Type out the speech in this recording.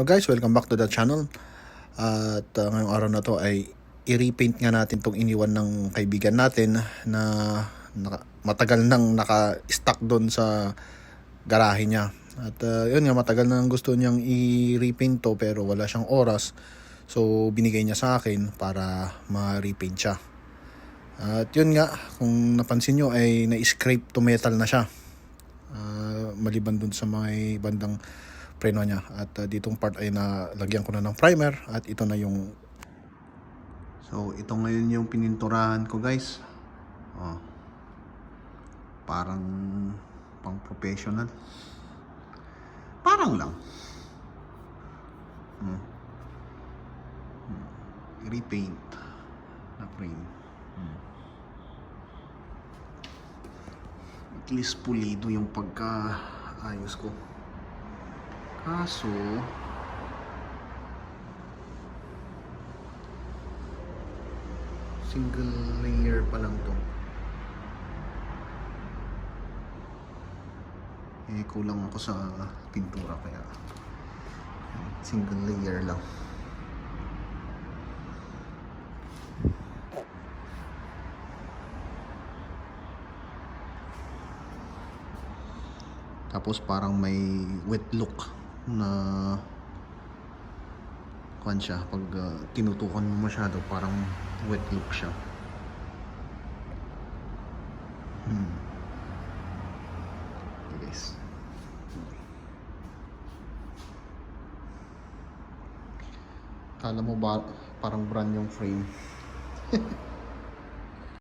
Now guys, welcome back to the channel. At uh, ngayong araw na to ay i-repaint nga natin tong iniwan ng kaibigan natin na naka, matagal nang naka-stuck doon sa garahe niya. At uh, yun nga, matagal nang gusto niyang i-repaint to pero wala siyang oras. So binigay niya sa akin para ma-repaint siya. At yun nga, kung napansin nyo ay na-scrape to metal na siya. Ah, maliban dun sa may bandang preno niya. At ah, ditong part ay nalagyan ko na ng primer at ito na yung So, ito ngayon yung pininturahan ko, guys. Oh. Parang pang professional. Parang lang. Hmm. Hmm. Repaint na frame. Hmm. At least pulido yung pagka-ayos ko. Kaso, single layer pa lang to. Eh, kulang ako sa pintura kaya single layer lang. Tapos parang may wet look na kwan siya pag uh, tinutukan mo masyado parang wet look siya. Hmm. Okay, guys. Kala mo ba parang brand yung frame?